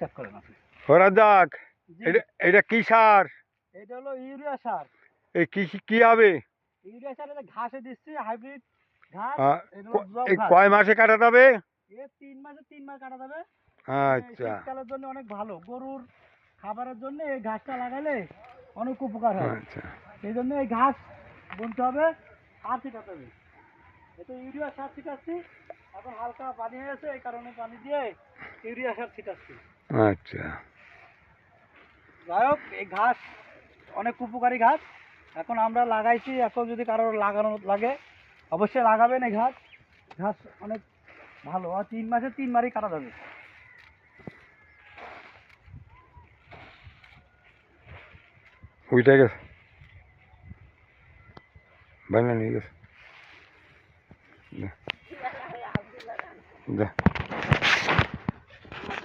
Check করেন আপনি। জি, এটা এটা কি সার? এটা হলো ইউরিয়া সার। এই কি কি হবে? ইউরিয়া সার এটা ঘাসে দিচ্ছি হাইব্রিড ঘাস জব এই কয় মাসে কাটা যাবে? এ তিন মাসে তিন মাস কাটা যাবে। আচ্ছা। শীতকালের জন্য অনেক ভালো। গরুর খাবারের জন্য এই ঘাসটা লাগালে অনেক উপকার হয়। আচ্ছা। সেই জন্য এই ঘাস বুনতে হবে সার ছিটাতে হবে। এটা ইউরিয়া সার ছিটাচ্ছি এখন হালকা পানি হয়েছে এই কারণে পানি দিয়ে ইউরিয়া সার ছিটাচ্ছি। আচ্ছা। যাই হোক এই ঘাস অনেক উপকারী ঘাস। এখন আমরা লাগাইছি এখন যদি কারোর লাগানো লাগে অবশ্যই লাগাবেন এই ঘাস। ঘাস অনেক ভালো আর তিন মাসে তিন মারই কাটা যাবে। উইটা গেছে। বাইনা নিয়ে গেছে। 对。